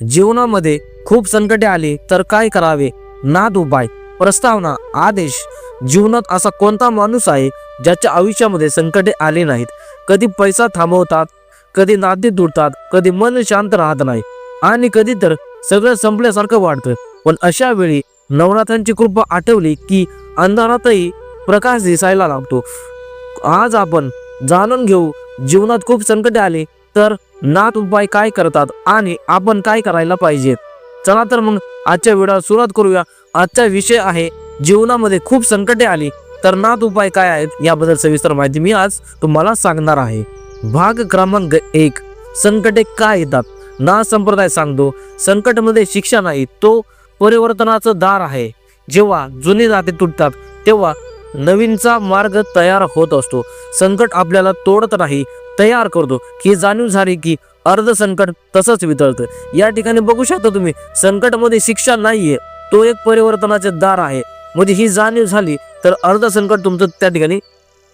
जीवनामध्ये खूप संकटे आली तर काय करावे? नाद उपाय प्रस्तावना आदेश. जीवनात असा कोणता माणूस आहे ज्याच्या आयुष्यामध्ये संकटे आली नाहीत? कधी पैसा थांबवतात कधी नाते तुटतात कधी मन शांत राहत नाही आणि कधी तर सगळं संपल्यासारखं वाटतं पण अशा वेळी नवनाथांची कृपा आठवली की अंधारातही प्रकाश दिसायला लागतो. आज आपण जाणून घेऊ जीवनात खूप संकटे आली तर नाथ उपाय काय करतात आणि आपण काय करायला पाहिजे चला तर मग आजच्या व्हिडिओ सुरुवात करूया. आजचा विषय आहे जीवनामध्ये खूप संकटे आली तर नाथ उपाय काय आहेत याबद्दल सविस्तर माहिती मी आज तुम्हाला सांगणार आहे. भाग क्रमांक एक संकटे काय येतात? ना संप्रदाय सांगतो संकटमध्ये शिक्षा नाही तो परिवर्तनाचं दार आहे. जेव्हा जुने नाते तुटतात तेव्हा नवीनचा मार्ग तयार होत असतो. संकट आपल्याला तोडत नाही तयार करतो ही जाणीव झाली की अर्ध संकट तसंच वितळतं. या ठिकाणी बघू शकता तुम्ही संकटमध्ये शिक्षा नाहीये तो एक परिवर्तनाचे दार आहे. म्हणजे ही जाणीव झाली तर अर्ध संकट तुमचं त्या ठिकाणी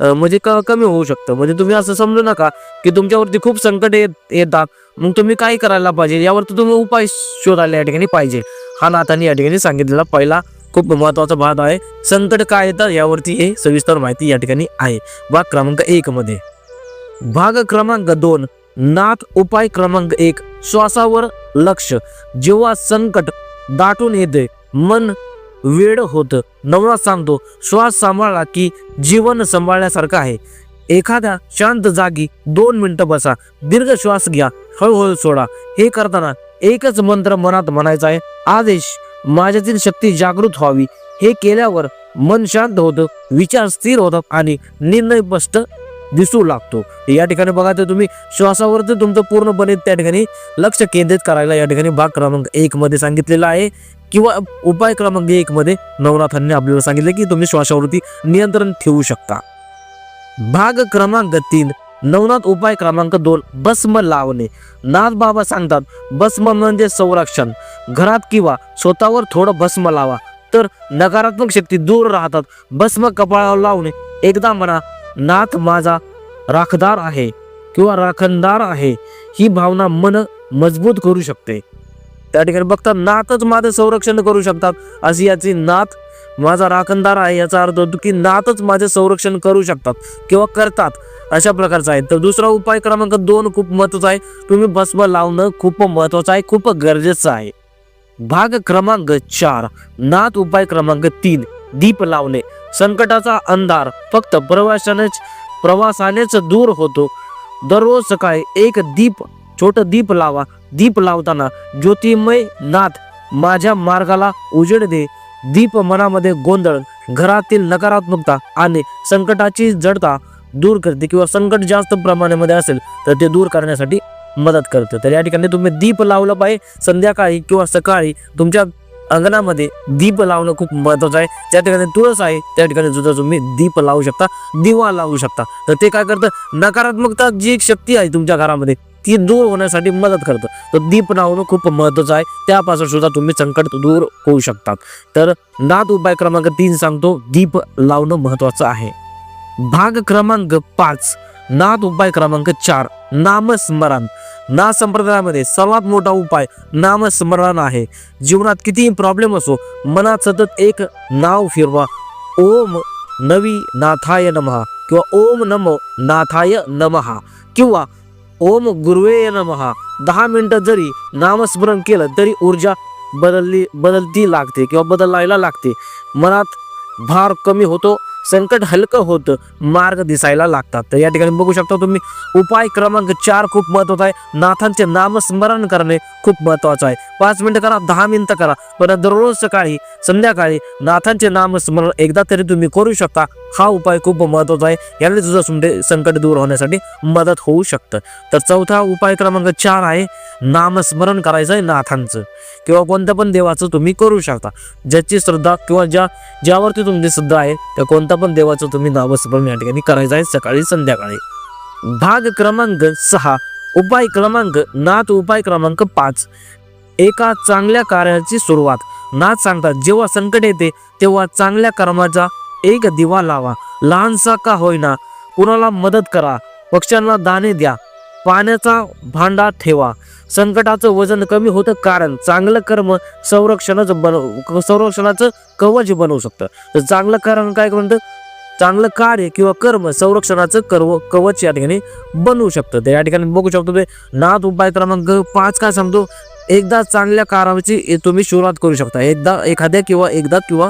म्हणजे क कमी होऊ शकतं. म्हणजे तुम्ही असं समजू नका की तुमच्यावरती खूप संकट येत येतात. मग तुम्ही काय करायला पाहिजे? यावरती तुम्ही उपाय शोधायला या ठिकाणी पाहिजे. हा नाताने या ठिकाणी सांगितलेला पहिला खूप महत्त्वाचा भाग आहे. संकट काय येतात यावरती हे सविस्तर माहिती या ठिकाणी आहे. भाग क्रमांक एक मध्ये. भाग क्रमांक दोन नाथ उपाय क्रमांक एक श्वासावर लक्ष. जेव्हा संकट दाटून येते मन वेळ होतं. नवरा सांगतो श्वास सांभाळला की जीवन सांभाळण्यासारखं आहे. एखाद्या शांत जागी दोन मिनिटं बसा. दीर्घ श्वास घ्या हळूहळू सोडा. हे करताना एकच मंत्र मनात म्हणायचा आहे आदेश माझ्यातील शक्ती जागृत व्हावी. हे केल्यावर मन शांत होतं विचार स्थिर होतात आणि निर्णय स्पष्ट दिसू लागतो. या ठिकाणी बघा तर तुम्ही श्वासावरती तुमचं पूर्णपणे त्या ठिकाणी लक्ष केंद्रित करायला या ठिकाणी भाग क्रमांक एक मध्ये सांगितलेला आहे. किंवा उपाय क्रमांक एक मध्ये नवनाथांनी आपल्याला सांगितलं की तुम्ही श्वासावरती नियंत्रण ठेवू शकता. भाग क्रमांक तीन नवनाथ उपाय क्रमांक दोन भस्म लावणे. नाथ बाबा सांगतात भस्म म्हणजे संरक्षण. घरात किंवा स्वतःवर थोडं भस्म लावा. तर नकारात्मक शक्ती दूर राहतात. भस्म कपाळावर लावणे. एकदा म्हणा नाथ माझा राखदार आहे किंवा राखणदार आहे ही भावना मन मजबूत करू शकते. त्या ठिकाणी बघता नाथच माझं संरक्षण करू शकतात अशी याची नाथ माझा राखणदार आहे याचा अर्थ होतो की नाथच माझे संरक्षण करू शकतात किंवा करतात अशा प्रकारचा आहे. तर दुसरा उपाय क्रमांक दोन खूप महत्त्वाचा आहे. तुम्ही भस्म लावणं खूप महत्वाचं आहे खूप गरजेचं आहे. भाग क्रमांक चार नाथ उपाय क्रमांक तीन. दीप लावणे. संकटाचा अंधार फक्त प्रवासानेच प्रवासानेच दूर होतो. दररोज सकाळी एक दीप छोट दीप लावा. दीप लावताना ज्योतिमय नाथ माझ्या मार्गाला उजेड दे. दीप मनामध्ये गोंधळ घरातील नकारात्मकता आणि संकटाची जडता दूर करते किंवा संकट जास्त प्रमाणामध्ये असेल तर ते दूर करण्यासाठी मदत करते. तर या ठिकाणी तुम्ही दीप लावलं पाहिजे. संध्याकाळी किंवा सकाळी तुमच्या अंगणामध्ये दीप लावणं खूप महत्वाचं आहे. ज्या ठिकाणी तुळस आहे त्या ठिकाणी सुद्धा तुम्ही दीप लावू शकता दिवा लावू शकता. तर ते काय करतं? नकारात्मकता जी एक शक्ती आहे तुमच्या घरामध्ये ती दूर होण्यासाठी मदत करतं. तर दीप लावणं खूप महत्वाचं आहे. त्यापासून सुद्धा तुम्ही संकट दूर होऊ शकतात. तर नात उपाय क्रमांक तीन सांगतो दीप लावणं महत्वाचं आहे. भाग क्रमांक पाच नाथ उपाय क्रमांक चार नामस्मरण. ना संप्रदायामध्ये सर्वात मोठा उपाय नामस्मरण आहे. जीवनात कितीही प्रॉब्लेम असो मनात सतत एक नाव फिरवा. ओम नवी नाथाय नमहा किंवा ओम नमो नाथाय नमहा किंवा ओम गुरुवे नमहा. दहा मिनटं जरी नामस्मरण केलं तरी ऊर्जा बदलली बदलती लागते किंवा बदलायला लागते. मनात भार कमी होतो संकट हलकं होतं मार्ग दिसायला लागतात. तर या ठिकाणी बघू शकता तुम्ही उपाय क्रमांक चार खूप महत्त्वाचा आहे. नाथांचे नामस्मरण करणे खूप महत्वाचं आहे. पाच मिनिटं करा दहा मिनिटं करा. पण दररोज सकाळी संध्याकाळी नाथांचे नामस्मरण एकदा तरी तुम्ही करू शकता. हा उपाय खूप महत्त्वाचा आहे. याने तुझं सुमटे संकट दूर होण्यासाठी मदत होऊ शकतं. तर चौथा उपाय क्रमांक चार आहे नामस्मरण करायचं आहे नाथांचं. किंवा कोणत्या पण देवाचं तुम्ही करू शकता. ज्याची श्रद्धा किंवा ज्या ज्यावरती तुमची श्रद्धा आहे त्या कोणत्या पण देवाचं तुम्ही नामस्मरण या ठिकाणी करायचं आहे सकाळी संध्याकाळी. भाग क्रमांक सहा उपाय क्रमांक नाथ उपाय क्रमांक पाच. एका चांगल्या कार्याची सुरुवात. नाथ सांगतात जेव्हा संकट येते तेव्हा चांगल्या कर्माचा एक दिवा लावा. लहानसा का होईना? कुणाला मदत करा. पक्ष्यांना दाणे द्या. पाण्याचा भांडा ठेवा. संकटाचं वजन कमी होतं कारण चांगलं कर्म संरक्षणाचं बनव संरक्षणाचं कवच बनवू शकतं. तर चांगलं कारण काय म्हणतं? चांगलं कार्य किंवा कर्म संरक्षणाचं कर्व कवच या ठिकाणी बनवू शकतं. तर या ठिकाणी बघू शकतो ते नाथ उपाय क्रमांक पाच काय सांगतो? एकदा चांगल्या काराची तुम्ही सुरुवात करू शकता. एकदा एखाद्या किंवा एकदा किंवा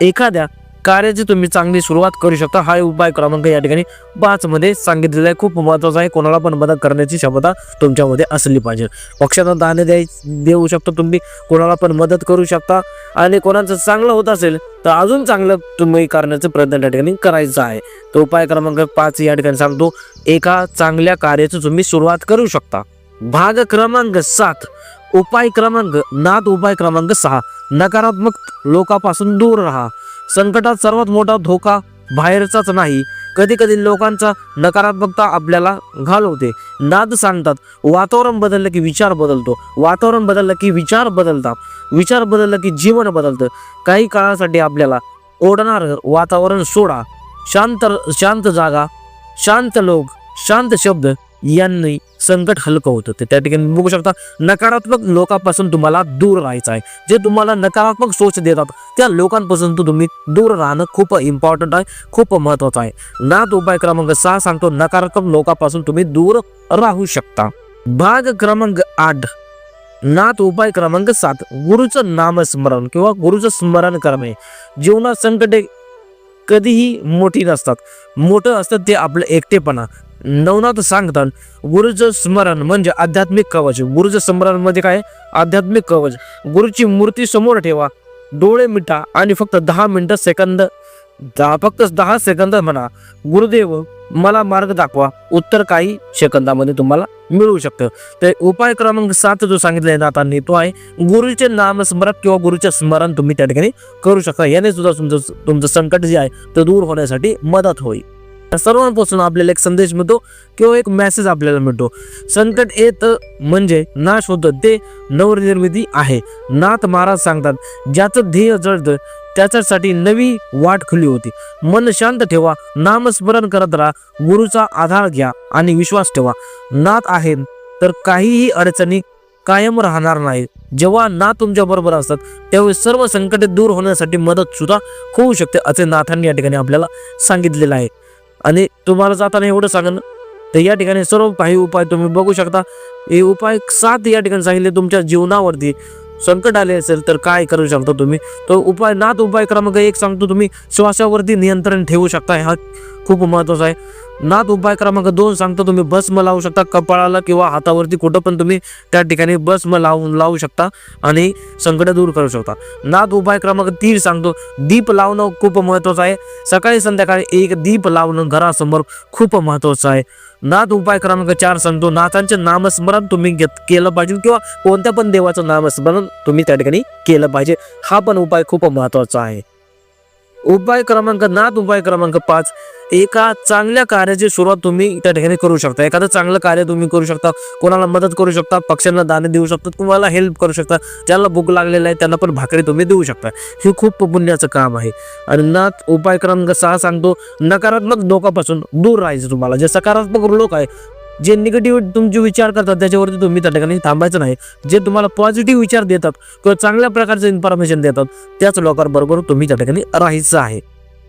एखाद्या कार्याची तुम्ही चांगली सुरुवात करू शकता. हा उपाय क्रमांक या ठिकाणी पाच मध्ये सांगितलेला आहे. खूप महत्त्वाचा आहे. कोणाला पण मदत करण्याची क्षमता तुमच्यामध्ये असली पाहिजे. पक्षांना दाने द्याय देऊ शकता तुम्ही. कोणाला पण मदत करू शकता. आणि कोणाचं चांगलं होत असेल तर अजून चांगलं तुम्ही करण्याचा प्रयत्न त्या ठिकाणी करायचा आहे. तो उपाय क्रमांक पाच या ठिकाणी सांगतो. एका चांगल्या कार्याची तुम्ही सुरुवात करू शकता. भाग क्रमांक सात. उपाय क्रमांक नाद उपाय क्रमांक सहा. नकारात्मक लोकांपासून दूर राहा. संकटात सर्वात मोठा धोका बाहेरचाच नाही. कधी कधी लोकांचा नकारात्मकता आपल्याला घालवते. नाद सांगतात वातावरण बदललं की विचार बदलतो. वातावरण बदललं की विचार बदलतात. विचार बदललं की जीवन बदलतं. काही काळासाठी आपल्याला ओढणार वातावरण सोडा. शांत शांत जागा शांत लोक शांत शब्द यांनी संकट हलकं होतं. ते त्या ठिकाणी बघू शकता नकारात्मक लोकांपासून तुम्हाला दूर राहायचं आहे. जे तुम्हाला नकारात्मक सोच देतात त्या लोकांपासून तो तुम्ही दूर राहणं खूप इम्पॉर्टंट आहे खूप महत्वाचं आहे. नाथ उपाय क्रमांक सहा सांगतो नकारात्मक लोकांपासून तुम्ही दूर राहू शकता. भाग क्रमांक आठ नाथ उपाय क्रमांक सात गुरुचं नामस्मरण किंवा गुरुचं स्मरण करणे. जीवनात संकटे कधीही मोठी नसतात. मोठं असतं ते आपलं एकटेपणा. नवनाथ सांगतात गुरुचं स्मरण म्हणजे आध्यात्मिक कवच. गुरुज स्मरण म्हणजे काय? आध्यात्मिक कवच. गुरुची मूर्ती समोर ठेवा. डोळे मिटा आणि फक्त दहा मिनिटं सेकंद दहा फक्त दहा सेकंद म्हणा. गुरुदेव मला मार्ग दाखवा. उत्तर काही सेकंदामध्ये तुम्हाला मिळू शकतं. तर उपाय क्रमांक सात जो सांगितलाय नाथांनी तो आहे गुरुचे नामस्मरण किंवा गुरुचे स्मरण तुम्ही त्या ठिकाणी करू शकता. याने सुद्धा तुमचं तुमचं संकट जे आहे ते दूर होण्यासाठी मदत होईल. या सर्वांपासून आपल्याला एक संदेश मिळतो किंवा एक मेसेज आपल्याला मिळतो. संकट येत म्हणजे नाश होतं ते नवनिर्मिती आहे. नाथ महाराज सांगतात ज्याचं ध्येय जळतं त्याच्यासाठी नवी वाट खुली होती. मन शांत ठेवा नामस्मरण करत राहा गुरुचा आधार घ्या आणि विश्वास ठेवा. नाथ आहे तर काहीही अडचणी कायम राहणार नाही जेव्हा ना तुमच्या बरोबर असतात त्यावेळी सर्व संकटे दूर होण्यासाठी मदत सुद्धा होऊ शकते असे नाथांनी या ठिकाणी आपल्याला सांगितलेलं आहे. आणि तुम्हाला जाताना एवढं सांगणं तर या ठिकाणी सर्व काही उपाय तुम्ही बघू शकता. हे उपाय सात या ठिकाणी सांगितले तुमच्या जीवनावरती संकट आले असेल तर काय करू शकता तुम्ही? तो उपाय नात उपाय क्रमांक एक सांगतो तुम्ही श्वासावरती नियंत्रण ठेवू शकता. हा खूप महत्त्वाचा आहे. नाथ उपाय क्रमांक दोन सांगतो तुम्ही भस्म लावू शकता कपाळाला किंवा हातावरती कुठं पण तुम्ही त्या ठिकाणी भस्म लावून लावू शकता आणि संकट दूर करू शकता. नाथ उपाय क्रमांक तीन सांगतो दीप लावणं खूप महत्वाचं आहे. सकाळी संध्याकाळी एक दीप लावणं घरासमोर खूप महत्वाचं आहे. नाथ उपाय क्रमांक चार सांगतो नाथांचे नामस्मरण तुम्ही घेत केलं पाहिजे किंवा कोणत्या पण देवाचं नामस्मरण तुम्ही त्या ठिकाणी केलं पाहिजे हा पण उपाय खूप महत्त्वाचा आहे. उपाय क्रमांक नाथ उपाय क्रमांक पाच एका चांगल्या कार्याची सुरुवात तुम्ही त्या ठिकाणी करू शकता. एखादं चांगलं कार्य तुम्ही करू शकता कोणाला मदत करू शकता पक्ष्यांना दाणे देऊ शकता तुम्हाला हेल्प करू शकता ज्याला भूक लागलेला आहे त्यांना पण भाकरी तुम्ही देऊ शकता. हे खूप पुण्याचं काम आहे. आणि नाथ उपाय क्रमांक सहा सांगतो नकारात्मक लोकांपासून दूर राहायचं तुम्हाला. जे सकारात्मक लोक आहे जे निगेटिव्ह तुमचे विचार करतात त्याच्यावरती तुम्ही त्या ठिकाणी थांबायचं नाही. जे तुम्हाला पॉझिटिव्ह विचार देतात किंवा चांगल्या प्रकारचं इन्फॉर्मेशन देतात त्याच लोकांबरोबर तुम्ही त्या ठिकाणी राहायचं आहे.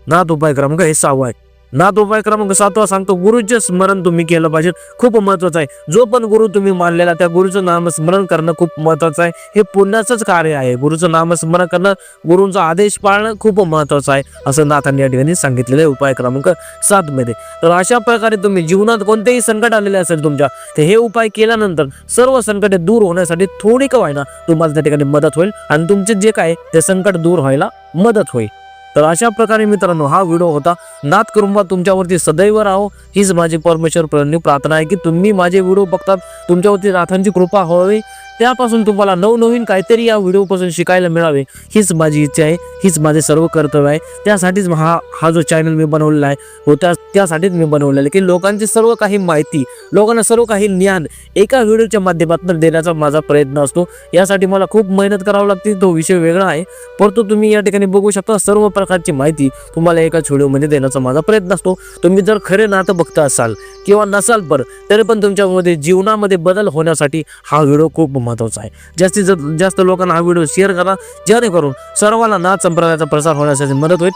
नाथ उपाय क्रमांक हे सहावा आहे. नाथ उपाय क्रमांक सातवा सांगतो गुरुचे स्मरण तुम्ही केलं पाहिजे. खूप महत्वाचं आहे. जो पण गुरु तुम्ही मानलेला त्या गुरुचं नामस्मरण करणं खूप महत्वाचं आहे. हे पुण्याचंच कार्य आहे. गुरुचं नामस्मरण करणं गुरुंचा आदेश पाळणं खूप महत्वाचं आहे असं नाथांनी या ठिकाणी सांगितलेलं आहे उपाय क्रमांक सात मध्ये. तर अशा प्रकारे तुम्ही जीवनात कोणतेही संकट आलेले असेल तुमच्या तर हे उपाय केल्यानंतर सर्व संकटे दूर होण्यासाठी थोडी का व्हायना तुम्हाला त्या ठिकाणी मदत होईल. आणि तुमचे जे काय ते संकट दूर व्हायला मदत होईल. तर अशा प्रकारे मित्रांनो हा व्हिडिओ होता. नाथ कुरुंबा तुमच्यावरती सदैव राहो. हीच माझी परमेश्वर प्रार्थना आहे की तुम्ही माझे व्हिडिओ बघतात. तुमच्यावरती नाथांची कृपा व्हावी. त्यापासून तुम्हाला नवनवीन काहीतरी या व्हिडिओपासून शिकायला मिळावे. हीच माझी इच्छा आहे. हीच माझे सर्व कर्तव्य आहे. त्यासाठीच हा हा जो चॅनल मी बनवलेला आहे हो त्या त्यासाठीच मी बनवलेला आहे की लोकांची सर्व काही माहिती लोकांना सर्व काही ज्ञान एका व्हिडिओच्या माध्यमातून देण्याचा माझा प्रयत्न असतो. यासाठी मला खूप मेहनत करावी लागते. तो विषय वेगळा आहे. परंतु तुम्ही या ठिकाणी बघू शकता सर्व प्रकारची माहिती तुम्हाला एकाच व्हिडिओमध्ये देण्याचा माझा प्रयत्न असतो. तुम्ही जर खरे नातं बघत असाल किंवा नसाल पर तरी पण तुमच्यामध्ये जीवनामध्ये बदल होण्यासाठी हा व्हिडिओ खूप महत्त्वाचा आहे. जास्तीत जास्त जास्त लोकांना हा व्हिडिओ शेअर करा. जेणेकरून सर्वांना नाथ संप्रदायाचा प्रसार होण्यासाठी मदत होईल.